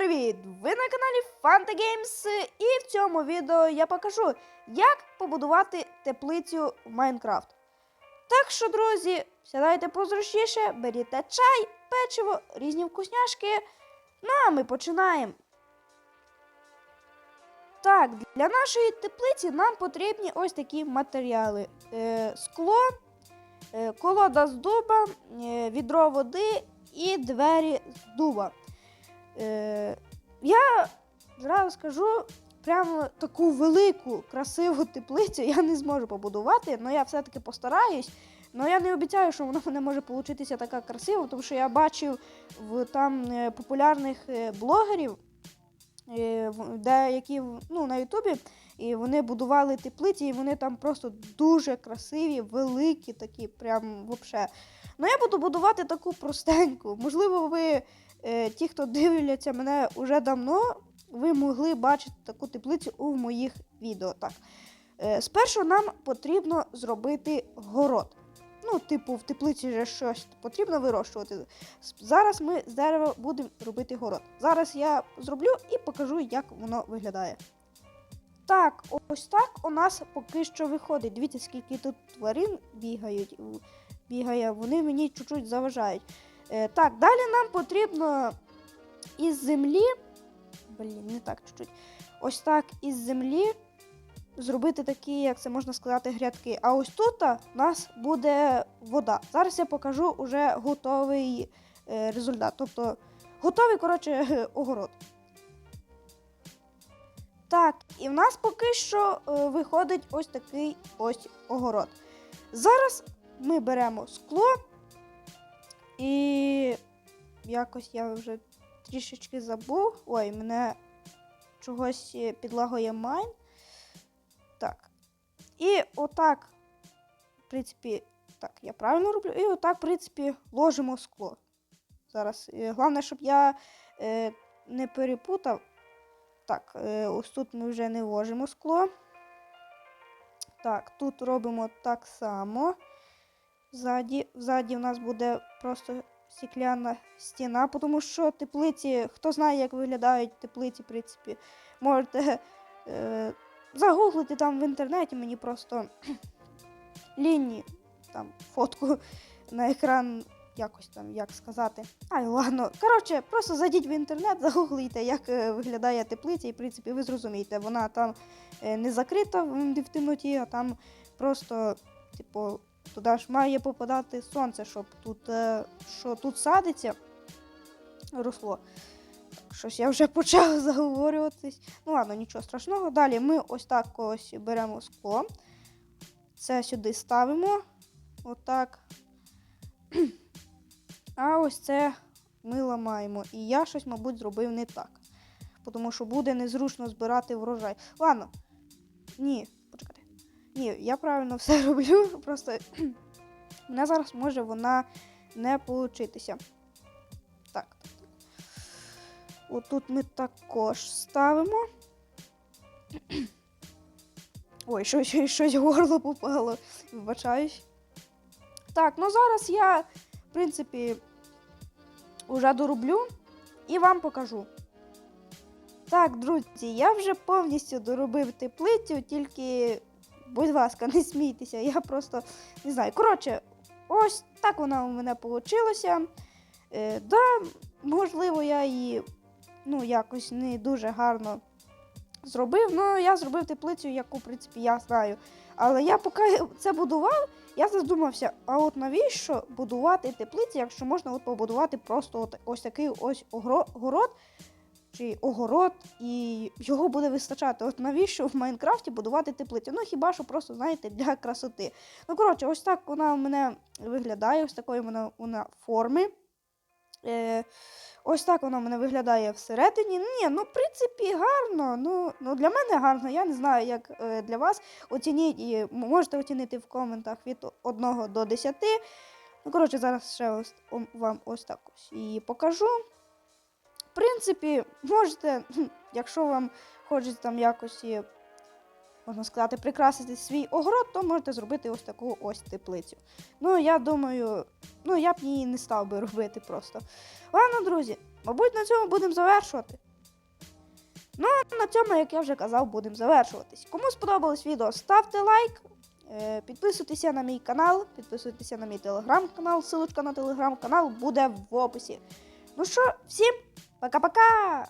привіт! Ви на каналі Fanta Games і в цьому відео я покажу, як побудувати теплицю в Майнкрафт. Так що, друзі, сідайте позручніше, беріть чай, печиво, різні вкусняшки. Ну а ми починаємо. Так, для нашої теплиці нам потрібні ось такі матеріали: е, скло, е, колода з дуба, е, відро води і двері з дуба. Е, я зразу скажу, прямо таку велику, красиву теплицю я не зможу побудувати, але я все-таки постараюсь. Але я не обіцяю, що вона мене може получитися така красива, тому що я бачив в там е, популярних е, блогерів, деякі ну, на Ютубі, і вони будували теплиці, і вони там просто дуже красиві, великі, такі, прям вообще. Ну я буду будувати таку простеньку. Можливо, ви, ті, хто дивляться мене уже давно, ви могли бачити таку теплицю у моїх відео. Так. Е, спершу нам потрібно зробити город. Ну, типу, в теплиці вже щось потрібно вирощувати. Зараз ми з дерева будемо робити город. Зараз я зроблю і покажу, як воно виглядає. Так, ось так у нас поки що виходить. Дивіться, скільки тут тварин бігають. Бігає, вони мені чуть-чуть заважають. Е, так, далі нам потрібно із землі. Блін, не так чуть-чуть. Ось так із землі зробити такі, як це можна сказати, грядки. А ось тут у нас буде вода. Зараз я покажу уже готовий е, результат. Тобто готовий, коротше, огород. Так, і в нас поки що е, виходить ось такий ось огород. Зараз ми беремо скло і якось я вже трішечки забув. Ой, мене чогось підлагує майн. Так. І отак, в принципі, так, я правильно роблю. І отак, в принципі, ложимо скло. Зараз. е, Головне, щоб я е, не перепутав. Так, е, ось тут ми вже не ложимо скло. Так, тут робимо так само. Ззаді, ззаді в нас буде просто стекляна стіна, тому що теплиці, хто знає, як виглядають теплиці, в принципі, можете е, загуглити там в інтернеті мені просто лінії, там фотку на екран, якось там, як сказати. Ай, ладно. Коротше, просто зайдіть в інтернет, загуглите, як е, виглядає теплиця, і в принципі ви зрозумієте, вона там е, не закрита в темноті, а там просто, типу, туди ж має попадати сонце, щоб тут, е, що тут садиться, росло. Щось я вже почав заговорюватись. Ну ладно, нічого страшного. Далі ми ось так ось беремо скло. Це сюди ставимо. Отак. А ось це ми ламаємо. І я щось, мабуть, зробив не так. Тому що буде незручно збирати врожай. Ладно. Ні. Ні, я правильно все роблю. Просто мене зараз може вона не получитися. Так, так, так. Отут ми також ставимо. Ой, щось, щось горло попало. Вибачаюсь. Так, ну зараз я, в принципі, уже дороблю і вам покажу. Так, друзі, я вже повністю доробив теплицю, тільки, будь ласка, не смійтеся, я просто не знаю. Коротше, ось так вона у мене вийшла. Е, да, можливо, я її ну, якось не дуже гарно зробив. Ну, я зробив теплицю, яку, в принципі, я знаю. Але я поки це будував, я задумався, а от навіщо будувати теплиці, якщо можна от побудувати просто от ось такий ось город чи огород, і його буде вистачати. От навіщо в Майнкрафті будувати теплицю? Ну хіба що просто, знаєте, для красоти. Ну, коротше, ось так вона у мене виглядає, ось такої вона, вона форми. Е, ось так вона в мене виглядає всередині. Ні, ну, в принципі, гарно. Ну, ну для мене гарно. Я не знаю, як е, для вас. Оцініть і можете оцінити в коментах від 1 до 10. Ну, коротше, зараз ще ось, вам ось так ось і покажу. Принципі, можете, якщо вам хочеться там якось, можна сказати, прикрасити свій огород, то можете зробити ось таку ось теплицю. Ну, я думаю, ну я б її не став би робити просто. Ладно, друзі, мабуть, на цьому будемо завершувати. Ну, а на цьому, як я вже казав, будемо завершуватись. Кому сподобалось відео, ставте лайк. е, Підписуйтеся на мій канал, підписуйтеся на мій телеграм-канал. Ссылочка на телеграм-канал буде в описі. Ну що, всім пока-пока!